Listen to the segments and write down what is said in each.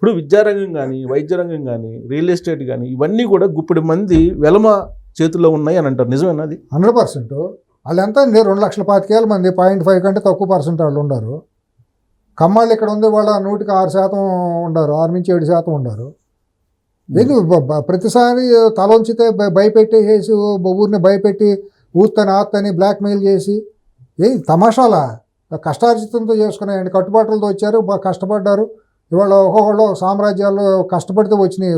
ఇప్పుడు విద్యారంగం కానీ వైద్య రంగం కానీ రియల్ ఎస్టేట్ కానీ ఇవన్నీ కూడా గుప్పిడి మంది వెలమ చేతుల్లో ఉన్నాయి అని అంటారు. నిజమేనా అది? Hundred percent. వాళ్ళు ఎంత అండి రెండు లక్షల పాతికేల మంది పాయింట్ ఫైవ్ కంటే తక్కువ పర్సెంట్ వాళ్ళు ఉన్నారు కమ్మాళ్ళు ఇక్కడ ఉంది వాళ్ళ నూటికి ఆరు శాతం ఉండరు ఆరు నుంచి ఏడు శాతం ఉండరు. బ- ప్రతిసారి తలొంచితే భ- భయపెట్టేసి ఊరిని భయపెట్టి ఊత్తని ఆత్తని బ్లాక్మెయిల్ చేసి ఏ తమాషాలా? కష్టార్జితంతో చేసుకున్నాయండి కట్టుబాట్లతో వచ్చారు బాగా కష్టపడ్డారు. ఇవాళ ఒక్కొక్కళ్ళు సామ్రాజ్యాల్లో కష్టపడితే వచ్చినాయి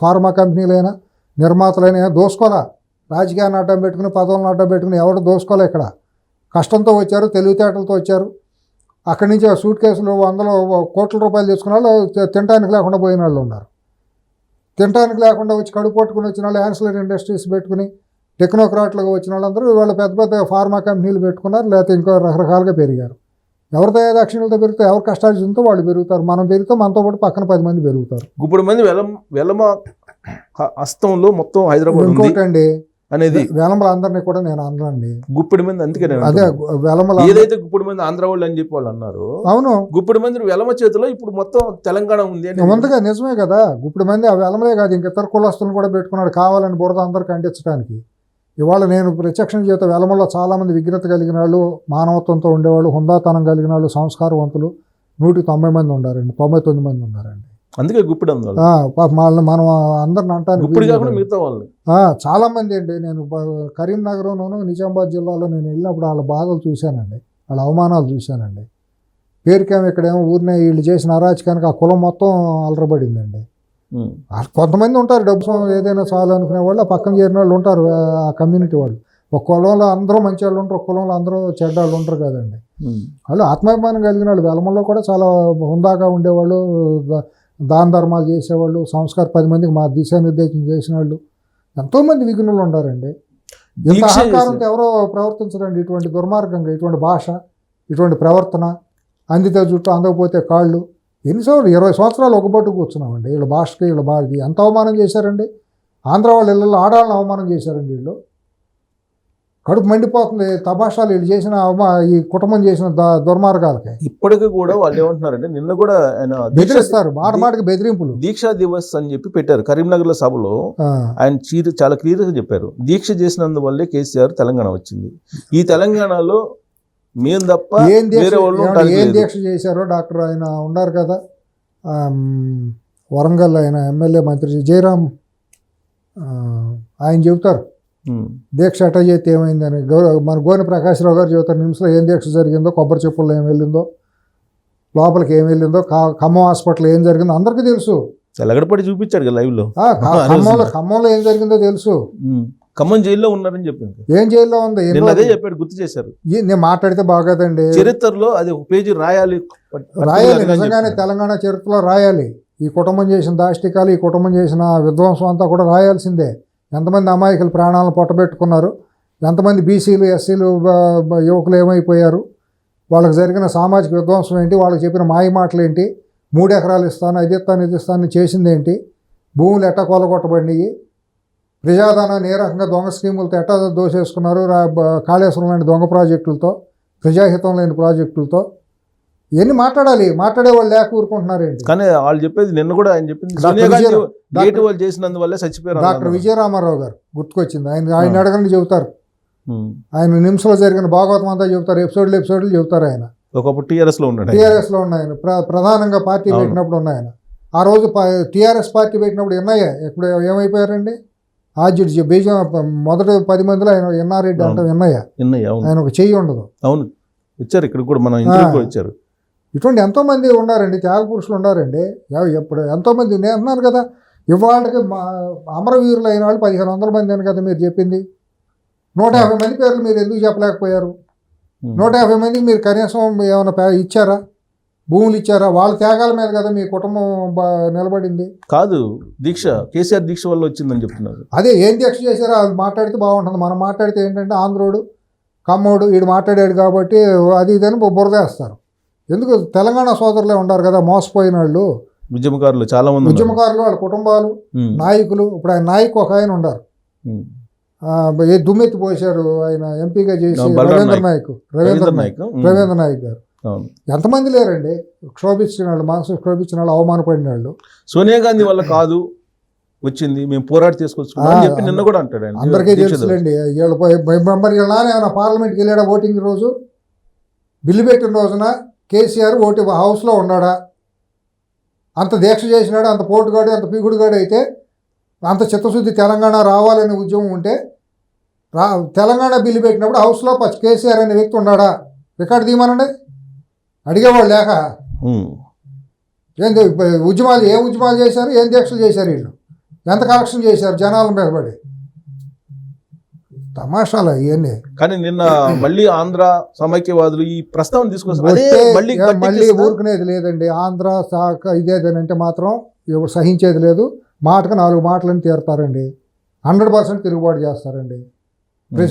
ఫార్మా కంపెనీలైనా నిర్మాతలైనా. దోసుకోవాలా? రాజకీయాన్ని అడ్డం పెట్టుకుని పదవులను అడ్డం పెట్టుకుని ఎవరు దోసుకోలే ఇక్కడ? కష్టంతో వచ్చారు తెలివితేటలతో వచ్చారు. అక్కడి నుంచి ఆ సూట్ కేసులు వందలు కోట్ల రూపాయలు తీసుకున్న వాళ్ళు తినడానికి లేకుండా పోయిన వాళ్ళు ఉన్నారు. తినడానికి లేకుండా వచ్చి కడుపు పట్టుకుని వచ్చిన వాళ్ళు యాన్సిలరీ ఇండస్ట్రీస్ పెట్టుకుని టెక్నోక్రాట్లుగా వచ్చిన వాళ్ళందరూ వాళ్ళు పెద్ద పెద్ద ఫార్మా కంపెనీలు పెట్టుకున్నారు లేకపోతే ఇంకో రకరకాలుగా పెరిగారు. ఎవరి దక్షిణలతో పెరిగితే ఎవరు కష్టార్జితంతో వాళ్ళు పెరుగుతారు. మనం పెరిగితే మనతో పాటు పక్కన పది మంది పెరుగుతారు. గుప్పిడి మంది వెలం వెలమ హస్తంలో మొత్తం హైదరాబాద్ ఉంది ఇంకోటి అండి అనేది వేలంబల అందరినీ కూడా నేను అనరండి గుప్పిడి మంది అందుకే అదే. వేలంబల ఏదైతే గుప్పిడి మంది ఆంధ్ర వాళ్ళు అని చెప్పి వాళ్ళు అన్నారు అవును. గుప్పిడి మంది వెలమ చేతిలో ఇప్పుడు మొత్తం తెలంగాణ ఉంది అని ముందుగా నిజమే కదా ఇప్పుడు మంది ఆ వెలమలే కాదు ఇంక ఇతర కులస్తులను కూడా పెట్టుకున్నాడు కావాలని బురద అందరికి అంటించడానికి ఇవాళ నేను ప్రత్యక్షం చేత వెలమలో చాలామంది విఘ్నత కలిగిన వాళ్ళు మానవత్వంతో ఉండేవాళ్ళు హుందాతనం కలిగిన వాళ్ళు సంస్కారవంతులు నూటికి తొంభై మంది ఉన్నారండి తొంభై తొమ్మిది మంది ఉన్నారండి అందుకే గుప్పిడి వాళ్ళని మనం అందరిని అంటాను మిగతా వాళ్ళని. చాలా మంది అండి నేను కరీంనగర్లోను నిజామాబాద్ జిల్లాలో నేను వెళ్ళినప్పుడు వాళ్ళ బాధలు చూశానండి వాళ్ళ అవమానాలు చూశానండి. పేరుకేమో ఇక్కడేమో ఊరినే వీళ్ళు చేసిన అరాచకానికి ఆ కులం మొత్తం అలరబడిందండి. కొంతమంది ఉంటారు డబ్బు ఏదైనా చాలు అనుకునే వాళ్ళు ఆ పక్కన చేరిన వాళ్ళు ఉంటారు ఆ కమ్యూనిటీ వాళ్ళు. ఒక కులంలో అందరూ మంచి వాళ్ళు ఉంటారు ఒక కులంలో అందరూ చెడ్డ వాళ్ళు ఉంటారు కదండి. వాళ్ళు ఆత్మాభిమానం కలిగిన వాళ్ళు. వెలమల్లో కూడా చాలా హుందాగా ఉండేవాళ్ళు దాన ధర్మాలు చేసేవాళ్ళు సంస్కార పది మందికి మా దిశానిర్దేశం చేసిన వాళ్ళు. ఎంతోమంది విఘ్నులు ఉన్నారండి ఇంత అహంకారంతో. ఎవరో ప్రవర్తించరండి. ఇటువంటి దుర్మార్గంగా ఇటువంటి భాష ఇటువంటి ప్రవర్తన అందితే జుట్టు అందకపోతే కాళ్ళు. ఎన్ని సంవత్సరాలు ఇరవై సంవత్సరాలు ఒక బట్టు కూర్చున్నామండి. వీళ్ళ భాషకి వీళ్ళ భాషకి ఎంత అవమానం చేశారండి? ఆంధ్ర వాళ్ళ ఇళ్ళల్లో ఆడాళ్ళని అవమానం చేశారండి వీళ్ళు. కడుపు మండిపోతుంది. తమాషాలు వీళ్ళు చేసిన అవమా ఈ కుటుంబం చేసిన దుర్మార్గాలకి. ఇప్పటికీ కూడా వాళ్ళు ఏమంటున్నారంటే నిన్న కూడా ఆయన బెదిరిస్తారు. మాట మాటకి బెదిరింపులు. దీక్షా దివస్ అని చెప్పి పెట్టారు. కరీంనగర్లో సభలో ఆయన చీర చాలా క్లియర్గా చెప్పారు. దీక్ష చేసినందువల్లే కేసీఆర్ తెలంగాణ వచ్చింది. ఈ తెలంగాణలో మేము తప్ప ఏం దీక్ష ఏం. దీక్ష చేశారో డాక్టర్ ఆయన ఉన్నారు కదా వరంగల్ ఆయన ఎమ్మెల్యే మంత్రి జయరాం ఆయన చెబుతారు. దీక్ష అట్ట చేస్తే ఏమైందని మన గోని ప్రకాశ్రావు గారు చెబుతారు నిమిషంలో ఏం దీక్ష జరిగిందో కొబ్బరి చెప్పుల్లో ఏం వెళ్ళిందో లోపలికి ఏం వెళ్ళిందో ఖమ్మం హాస్పిటల్ ఏం జరిగిందో అందరికీ తెలుసు చూపించాడు కదా లైవ్లో ఆ, కా- ఆ, ఖమ్మంలో. ఖమ్మంలో ఏం జరిగిందో తెలుసు. ఖమ్మం జైల్లో ఉన్నారని చెప్పింది. ఏం జైల్లో ఉంది? నిన్న అదే? చెప్పాడు గుర్తు చేశారు. నేను మాట్లాడితే బాగోదండి. చరిత్రలో అది ఒక పేజీ రాయాలి. రాయాలి నిజంగానే. తెలంగాణ చరిత్రలో రాయాలి. ఈ కుటుంబం చేసిన దాష్టికాలు ఈ కుటుంబం చేసిన విధ్వంసం అంతా కూడా రాయాల్సిందే. ఎంతమంది అమాయకులు ప్రాణాలను పొట్టబెట్టుకున్నారు? ఎంతమంది బీసీలు ఎస్సీలు యువకులు ఏమైపోయారు? వాళ్ళకి జరిగిన సామాజిక విధ్వంసం ఏంటి? వాళ్ళకి చెప్పిన మాయ మాటలు ఏంటి? మూడు ఎకరాలు ఇస్తాను అది ఇస్తాను ఇది ఇస్తాను చేసింది ఏంటి? భూములు ఎట్ట కొలగొట్టబడినాయి ప్రజాధనాన్ని ఏ రకంగా దొంగ స్కీములతో ఎట్టా దోసేసుకున్నారు. రా- బ- కాళేశ్వరం లాంటి దొంగ ప్రాజెక్టులతో ప్రజాహితం లేని ప్రాజెక్టులతో. ఇవన్నీ మాట్లాడాలి? మాట్లాడే వాళ్ళు లేక ఊరుకుంటున్నారు కానీ వాళ్ళు చెప్పేది నిన్న కూడా ఆయన చెప్పింది. వాళ్ళు చేసినందువల్లే చచ్చిపోయారు డాక్టర్. విజయరామారావు గారు గుర్తుకొచ్చింది. ఆయన ఆయన. అడగండి చెబుతారు. ఆయన నిమిషంలో జరిగిన భాగవతం అంతా చెబుతారు. ఎపిసోడ్లు ఎపిసోడ్లు చెబుతారు ఆయన. ఒకప్పుడు టీఆర్ఎస్లో ఉన్నాడు ఆయన. టీఆర్ఎస్లో ఉన్నాయి ఆయన. ప్ర- ప్రధానంగా పార్టీ. పెట్టినప్పుడు ఉన్నాయి ఆయన. ఆ రోజు టీఆర్ఎస్ పార్టీ పెట్టినప్పుడు ఎన్నయ్య? ఇప్పుడు ఏమైపోయారండి? ఆద్యుడు బీజం మొదటి పది మందిలో ఆయన ఎన్ఆర్రెడ్డి అంటే ఎన్నయ్య. విన్నాయి, అవును. ఆయన ఒక చెయ్యి ఉండదు. అవును. వచ్చారు ఇక్కడ కూడా మన ఇంటర్వ్యూ వచ్చారు ఇటువంటి ఎంతోమంది ఉన్నారండి త్యాగ పురుషులు ఉన్నారండి ఎప్పుడు ఎంతోమంది నేను అన్నాను కదా ఇవాళకి మా అమరవీరులు అయిన వాళ్ళు పదిహేను వందల మంది అని కదా మీరు చెప్పింది. నూట యాభై మంది పేర్లు మీరు ఎందుకు చెప్పలేకపోయారు. నూట యాభై మందికి మీరు కనీసం ఏమైనా పే- ఇచ్చారా? భూములు ఇచ్చారా? వాళ్ళ త్యాగాల మీద కదా మీ కుటుంబం నిలబడింది. కాదు దీక్ష కేసీఆర్ దీక్ష వల్ల వచ్చిందని చెప్తున్నారు. అదే ఏం దీక్ష చేశారో వాళ్ళు మాట్లాడితే బాగుంటుంది. మనం మాట్లాడితే ఏంటంటే ఆంధ్రోడు కమ్మోడు వీడు మాట్లాడాడు కాబట్టి అది ఇదని బురదేస్తారు ఎందుకు? తెలంగాణ సోదరులే ఉన్నారు కదా మోసపోయిన వాళ్ళు. ఉద్యమకారులు చాలా మంది. ఉద్యమకారులు వాళ్ళ కుటుంబాలు. నాయకులు ఇప్పుడు ఆయన నాయకు ఒక ఆయన ఉన్నారు. దుమ్మెత్తి పోశారు ఆయన ఎంపీగా చేసి రవీంద్ర నాయక్. రవీంద్ర నాయక్. రవీంద్ర నాయక్ గారు. ఎంతమంది లేరండి? క్షోభించిన వాళ్ళు మనసు క్షోభించిన వాళ్ళు అవమానపడిన వాళ్ళు. సోనియా గాంధీ వల్ల కాదు వచ్చింది మేము పోరాడి తీసుకొచ్చుకున్నాం అని ఆ, చెప్పి నిన్న కూడా అంటాడు ఆయన. అందరికీ. తెలుసులేండి. వీళ్ళు మెంబర్ ఏమైనా పార్లమెంట్కి వెళ్ళాడా ఓటింగ్ రోజు? బిల్లు పెట్టిన రోజున కేసీఆర్ ఓటు హౌస్లో ఉన్నాడా? అంత దీక్ష చేసినాడు? అంత పోటుగాడు అంత పీకుడుగాడు అయితే అంత చిత్తశుద్ధి తెలంగాణ రావాలనే ఉద్యమం ఉంటే రా తెలంగాణ బిల్లు పెట్టినప్పుడు హౌస్లో కేసీఆర్ అనే వ్యక్తి ఉన్నాడా? రికార్డు తీయమనండి. అడిగేవాళ్ళు లేక. ఏంది ఉద్యమాలు ఏ ఉద్యమాలు చేశారు ఏం దీక్షలు చేశారు వీళ్ళు? ఎంత కలెక్షన్ చేశారు జనాల మీద పడి? తమాషాలు ఇవన్నీ కానీ నిన్న మళ్ళీ ఆంధ్ర సమైక్యవాదులు ఈ ప్రస్తావన తీసుకొస్తారు మళ్ళీ ఏ- ఊరుకునేది లేదండి. ఆంధ్ర శాఖ ఇదేదనంటే మాత్రం ఎవరు సహించేది లేదు. మాటకు నాలుగు మాటలని తీరుతారండి. హండ్రెడ్ పర్సెంట్ తిరుగుబాటు చేస్తారండి.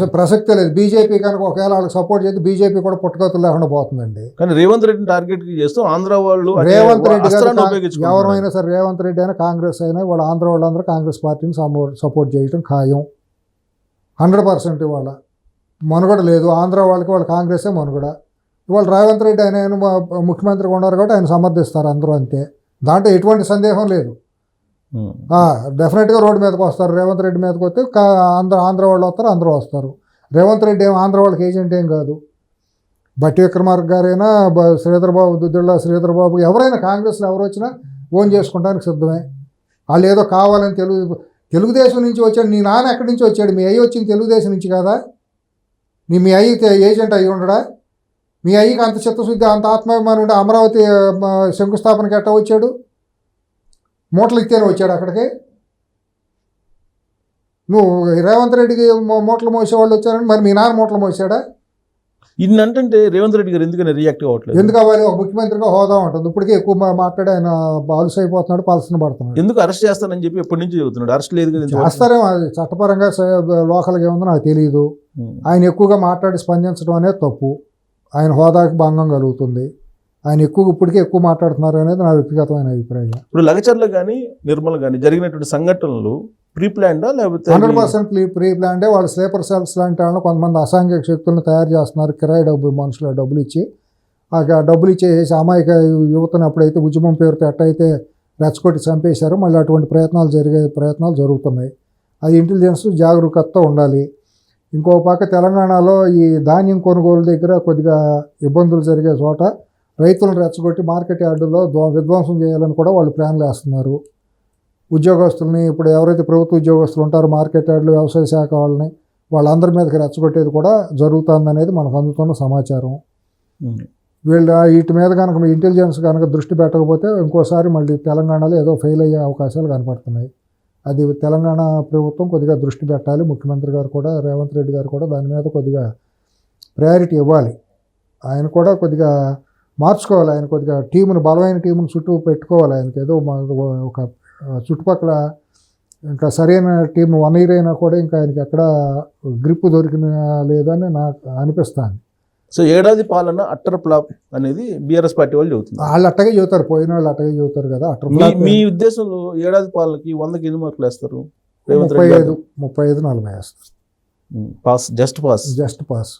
ప్రసక్తే లేదు. బీజేపీ కనుక ఒకవేళ వాళ్ళకి సపోర్ట్ చేస్తే బీజేపీ కూడా పుట్టగతులు లేకుండా పోతుందండి. కానీ రేవంత్ రెడ్డిని టార్గెట్ చేస్తూ ఆంధ్ర వాళ్ళు రేవంత్ రెడ్డి. ఎవరైనా సరే రేవంత్ రెడ్డి అయినా కాంగ్రెస్ అయినా వాళ్ళ ఆంధ్ర వాళ్ళందరూ కాంగ్రెస్ పార్టీని సపో- సపోర్ట్ చేయటం ఖాయం. హండ్రెడ్ పర్సెంట్ ఇవాళ మనుగడ లేదు. ఆంధ్ర వాళ్ళకి వాళ్ళ కాంగ్రెసే మనుగడ. ఇవాళ రేవంత్ రెడ్డి ఆయన ముఖ్యమంత్రిగా ఉన్నారు కాబట్టి ఆయన సమర్థిస్తారు అందరూ అంతే. దాంట్లో ఎటువంటి సందేహం లేదు. డెఫినెట్గా రోడ్డు మీదకి వస్తారు. రేవంత్ రెడ్డి మీదకి వస్తే ఆంధ్ర ఆంధ్ర వాళ్ళు వస్తారు అందరూ వస్తారు. రేవంత్ రెడ్డి ఏం ఆంధ్ర వాళ్ళకి ఏజెంట్ ఏం కాదు. బట్టి విక్రమార్క గారైనా బ- శ్రీధర్ బాబు దుద్దిళ్ళ శ్రీధర్ బాబు ఎవరైనా కాంగ్రెస్లో ఎవరు వచ్చినా ఓన్ చేసుకోవడానికి సిద్ధమే. వాళ్ళు ఏదో కావాలని తెలుగు తెలుగుదేశం నుంచి వచ్చాడు. నీ నాన్న ఎక్కడి నుంచి వచ్చాడు? మీ అయ్యి వచ్చింది తెలుగుదేశం నుంచి కదా? నీ మీ అయ్యి ఏజెంట్ అయ్యి ఉండడా? మీ అయ్యికి అంత చిత్తశుద్ధి అంత ఆత్మాభిమానం ఉంటే అమరావతి శంకుస్థాపనకి ఎట్ట వచ్చాడు? మూటలు ఇస్తేనే వచ్చాడు అక్కడికి. నువ్వు రేవంత్ రెడ్డికి మూటలు మోసేవాళ్ళు వచ్చారని మరి మీ నాన్న మూటలు మోసాడా? ఇన్ని అంటే రేవంత్ రెడ్డి గారు ఎందుకని రియాక్ట్ అవ్వట్లేదు? ఎందుకు అవ్వాలి? ఒక ముఖ్యమంత్రిగా హోదా ఉంటుంది. ఇప్పటికే ఎక్కువ మాట్లాడి ఆయన బాలుసు అయిపోతున్నాడు పలసన పడుతున్నాడు. ఎందుకు అరెస్ట్ చేస్తానని చెప్పి ఎప్పటి నుంచి చెబుతున్నాడు? అరెస్ట్ లేదు కదా. చేస్తారేమో చట్టపరంగా లోకల్గా ఏముందో నాకు తెలియదు. ఆయన ఎక్కువగా మాట్లాడి స్పందించడం అనేది తప్పు. ఆయన హోదాకి భంగం కలుగుతుంది. ఆయన ఎక్కువ ఇప్పటికే ఎక్కువ మాట్లాడుతున్నారు అనేది నా వ్యక్తిగతమైన అభిప్రాయం. ఇప్పుడు లగచర్ల కానీ నిర్మల్ కానీ జరిగినటువంటి సంఘటనలు ప్రీ ప్లాన్డా లేకపోతే హండ్రెడ్ పర్సెంట్ ప్రీ ప్రీ ప్లాన్డే వాళ్ళు స్లీపర్ సెల్స్ లాంటి వాళ్ళని కొంతమంది అసాంఘిక శక్తులను తయారు చేస్తున్నారు కిరాయి డబ్బు మనుషులు డబ్బులు ఇచ్చి. ఆ డబ్బులు ఇచ్చేసి అమాయక యువతను ఎప్పుడైతే ఉద్యమం పేరుతో ఎట్టయితే రెచ్చగొట్టి చంపేశారో మళ్ళీ అటువంటి ప్రయత్నాలు జరిగే ప్రయత్నాలు జరుగుతున్నాయి. అది ఇంటెలిజెన్స్ జాగరూకతతో ఉండాలి. ఇంకో పక్క తెలంగాణలో ఈ ధాన్యం కొనుగోలు దగ్గర కొద్దిగా ఇబ్బందులు జరిగే చోట రైతులను రెచ్చగొట్టి మార్కెట్ యార్డులో ధ్వ- విధ్వంసం చేయాలని కూడా వాళ్ళు ప్లాన్లు వేస్తున్నారు. ఉద్యోగస్తుల్ని ఇప్పుడు ఎవరైతే ప్రభుత్వ ఉద్యోగస్తులు ఉంటారో మార్కెట్ యార్డులు వ్యవసాయ శాఖ వాళ్ళని వాళ్ళందరి మీదకి రెచ్చగొట్టేది కూడా జరుగుతుంది అనేది మనకు అందుతున్న సమాచారం. వీళ్ళ వీటి మీద కనుక మీ ఇంటెలిజెన్స్ కనుక దృష్టి పెట్టకపోతే ఇంకోసారి మళ్ళీ తెలంగాణలో ఏదో ఫెయిల్ అయ్యే అవకాశాలు కనపడుతున్నాయి. అది తెలంగాణ ప్రభుత్వం కొద్దిగా దృష్టి పెట్టాలి. ముఖ్యమంత్రి గారు కూడా రేవంత్ రెడ్డి గారు కూడా దాని మీద కొద్దిగా ప్రయారిటీ ఇవ్వాలి. ఆయన కూడా కొద్దిగా మార్చుకోవాలి ఆయన కొద్దిగా టీమును బలమైన టీమును చుట్టూ పెట్టుకోవాలి ఆయనకి. ఏదో ఒక చుట్టుపక్కల ఇంకా సరైన టీం వన్ ఇయర్ అయినా కూడా ఇంకా ఆయనకి ఎక్కడ గ్రిప్ దొరికిన లేదని నాకు అనిపిస్తాను సో ఏడాది పాలన అట్టర్ ఫ్లాప్ అనేది బీఆర్ఎస్ పార్టీ వాళ్ళు చెబుతున్నారు. వాళ్ళు అట్టగే చెబుతారు పోయిన వాళ్ళు అట్టగే చెబుతారు కదా. అట్ట మీ మీ ఉద్దేశంలో ఏడాది పాలనకి వందకి ఎన్ని మార్కులు వేస్తారు? ముప్పై ఐదు ముప్పై ఐదు నలభై వేస్తారు. Pass just pass. Just pass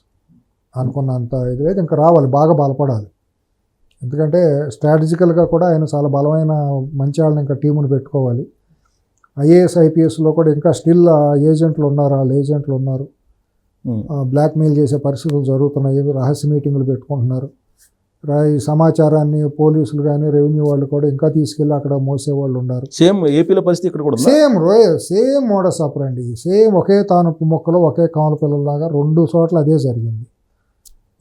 అనుకున్నంత ఇది ఇంకా రావాలి బాగా బలపడాలి. ఎందుకంటే స్ట్రాటజికల్గా కూడా ఆయన చాలా బలమైన మంచి వాళ్ళని ఇంకా టీముని పెట్టుకోవాలి. ఐఏఎస్ ఐపీఎస్లో కూడా ఇంకా స్టిల్ ఏజెంట్లు ఉన్నారు వాళ్ళు ఏజెంట్లు ఉన్నారు. బ్లాక్మెయిల్ చేసే పరిస్థితులు జరుగుతున్నాయి రహస్య మీటింగులు పెట్టుకుంటున్నారు. ఈ సమాచారాన్ని పోలీసులు కానీ రెవెన్యూ వాళ్ళు కూడా ఇంకా తీసుకెళ్ళి అక్కడ మోసేవాళ్ళు ఉన్నారు. సేమ్ ఏపీలో పరిస్థితి ఇక్కడ కూడా సేమ్ రోయ్ సేమ్ మోడస్ ఆపరండి సేమ్ ఒకే తానుపు మొక్కలు ఒకే కాముల పిల్లలాగా రెండు చోట్ల అదే జరిగింది.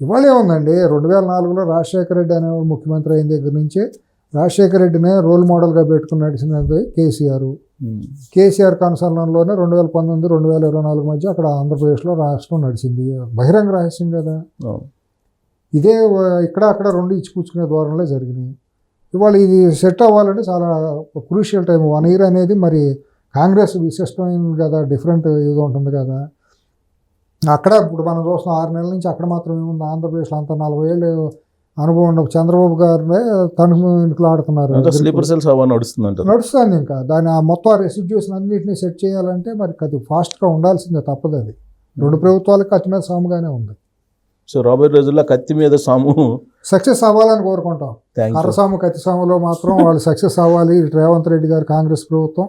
ఇవాళ ఏముందండి రెండు వేల నాలుగులో రాజశేఖర రెడ్డి అనేవాడు ముఖ్యమంత్రి అయిన దగ్గర నుంచి రాజశేఖర రెడ్డినే రోల్ మోడల్గా పెట్టుకుని నడిచినది కేసీఆర్. కేసీఆర్ కన్సర్న్లోనే రెండు వేల పంతొమ్మిది రెండు వేల ఇరవై నాలుగు మధ్య అక్కడ ఆంధ్రప్రదేశ్లో రాష్ట్రం నడిచింది. బహిరంగ రహస్యం కదా. ఇదే ఇక్కడ అక్కడ రెండు ఇచ్చిపుచ్చుకునే ధోరణిలో జరిగినాయి. ఇవాళ ఇది సెట్ అవ్వాలంటే చాలా క్రూషియల్ టైం వన్ ఇయర్ అనేది మరి కాంగ్రెస్ విశిష్టమైంది కదా డిఫరెంట్ ఇది ఉంటుంది కదా. అక్కడ ఇప్పుడు మనం చూస్తున్నాం ఆరు నెలల నుంచి అక్కడ మాత్రం ఏముంది? ఆంధ్రప్రదేశ్లో అంత నలభై ఏళ్ళు అనుభవం ఉన్న చంద్రబాబు గారినే తణుకు ఆడుతున్నారు స్లీపర్ సెల్స్ నడుస్తుంది ఇంకా. దాని ఆ మొత్తం రెసిడ్యూస్ అన్నింటినీ సెట్ చేయాలంటే మరి అది ఫాస్ట్గా ఉండాల్సిందే తప్పదు అది. రెండు ప్రభుత్వాలకు అతి మీద సాముగానే ఉంది. సో రాబోయే రోజుల్లో కత్తి మీద సాము సక్సెస్ అవ్వాలని కోరుకుంటాం. కర్రసాము కత్తిసాములో మాత్రం వాళ్ళు సక్సెస్ అవ్వాలి. రేవంత్ రెడ్డి గారు కాంగ్రెస్ ప్రభుత్వం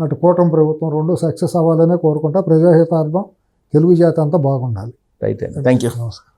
అటు కూటమి ప్రభుత్వం రెండు సక్సెస్ అవ్వాలనే కోరుకుంటా. ప్రజాహితార్థం తెలుగు జాతి అంతా బాగుండాలి. రైట్ థ్యాంక్ యూ నమస్కారం.